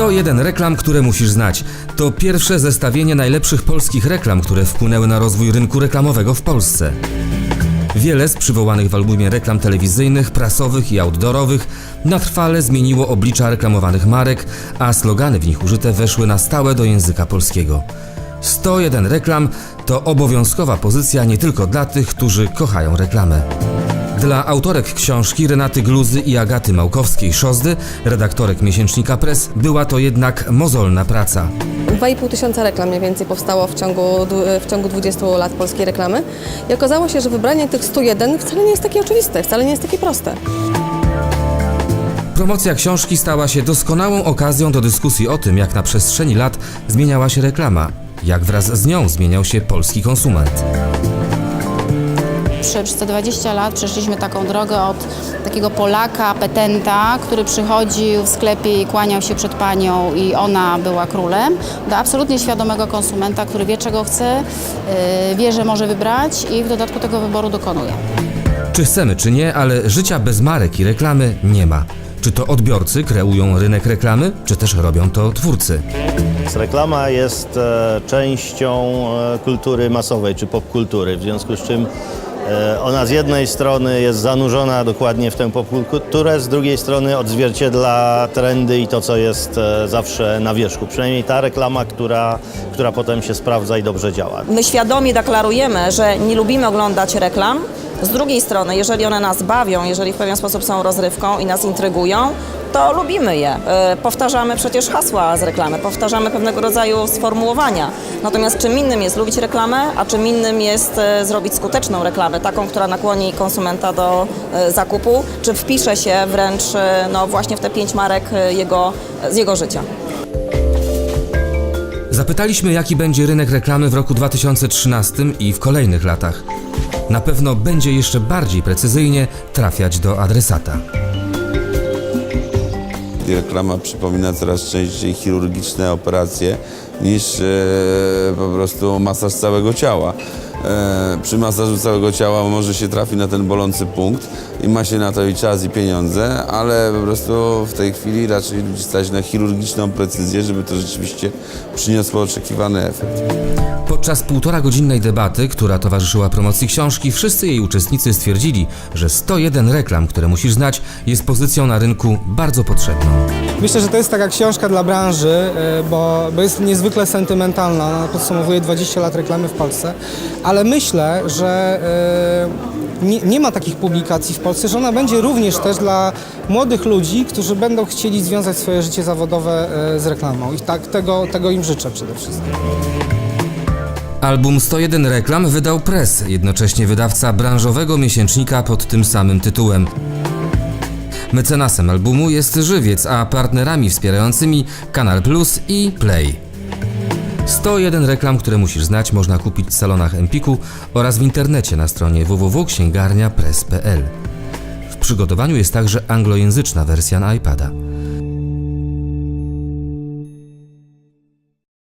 101 reklam, które musisz znać. To pierwsze zestawienie najlepszych polskich reklam, które wpłynęły na rozwój rynku reklamowego w Polsce. Wiele z przywołanych w albumie reklam telewizyjnych, prasowych i outdoorowych na trwale zmieniło oblicza reklamowanych marek, a slogany w nich użyte weszły na stałe do języka polskiego. 101 reklam to obowiązkowa pozycja nie tylko dla tych, którzy kochają reklamę. Dla autorek książki Renaty Gluzy i Agaty Małkowskiej-Szozdy, redaktorek miesięcznika Press, była to jednak mozolna praca. 2,5 tysiąca reklam mniej więcej powstało w ciągu, w ciągu 20 lat polskiej reklamy i okazało się, że wybranie tych 101 wcale nie jest takie oczywiste, wcale nie jest takie proste. Promocja książki stała się doskonałą okazją do dyskusji o tym, jak na przestrzeni lat zmieniała się reklama, jak wraz z nią zmieniał się polski konsument. Przez przez te 20 lat przeszliśmy taką drogę od takiego Polaka, petenta, który przychodził w sklepie i kłaniał się przed panią i ona była królem, do absolutnie świadomego konsumenta, który wie czego chce, yy, wie, że może wybrać i w dodatku tego wyboru dokonuje. Czy chcemy, czy nie, ale życia bez marek i reklamy nie ma. Czy to odbiorcy kreują rynek reklamy, czy też robią to twórcy? Reklama jest e, częścią e, kultury masowej czy popkultury, w związku z czym ona z jednej strony jest zanurzona dokładnie w tę popkulturę, z drugiej strony odzwierciedla trendy i to, co jest e, zawsze na wierzchu. Przynajmniej ta reklama, która, która potem się sprawdza i dobrze działa. My świadomie deklarujemy, że nie lubimy oglądać reklam. Z drugiej strony, jeżeli one nas bawią, jeżeli w pewien sposób są rozrywką i nas intrygują, to lubimy je. E, Powtarzamy przecież hasła z reklamy, powtarzamy pewnego rodzaju sformułowania. Natomiast czym innym jest lubić reklamę, a czym innym jest e, zrobić skuteczną reklamę, taką, która nakłoni konsumenta do e, zakupu, czy wpisze się wręcz no, właśnie w te pięć marek jego, z jego życia. Zapytaliśmy, jaki będzie rynek reklamy w roku 2013 i w kolejnych latach. Na pewno będzie jeszcze bardziej precyzyjnie trafiać do adresata. Reklama przypomina coraz częściej chirurgiczne operacje niż e, po prostu masaż całego ciała. E, przy masażu całego ciała może się trafi na ten bolący punkt i ma się na to i czas i pieniądze, ale po prostu w tej chwili raczej ludzi stać na chirurgiczną precyzję, żeby to rzeczywiście przyniosło oczekiwany efekt. Podczas półtora godzinnej debaty, która towarzyszyła promocji książki, wszyscy jej uczestnicy stwierdzili, że 101 reklam, które musisz znać, jest pozycją na rynku bardzo potrzebną. Myślę, że to jest taka książka dla branży, y, bo, bo jest niezwykle sentymentalna. Ona podsumowuje 20 lat reklamy w Polsce, ale myślę, że y, nie, nie ma takich publikacji w Polsce, że ona będzie również też dla młodych ludzi, którzy będą chcieli związać swoje życie zawodowe y, z reklamą. I tak tego, tego im życzę przede wszystkim. Album 101 reklam wydał Press, jednocześnie wydawca branżowego miesięcznika pod tym samym tytułem. Mecenasem albumu jest Żywiec, a partnerami wspierającymi Kanal Plus i Play. 101 reklam, które musisz znać, można kupić w salonach Empiku oraz w internecie na stronie www.księgarniapress.pl. W przygotowaniu jest także anglojęzyczna wersja na iPada.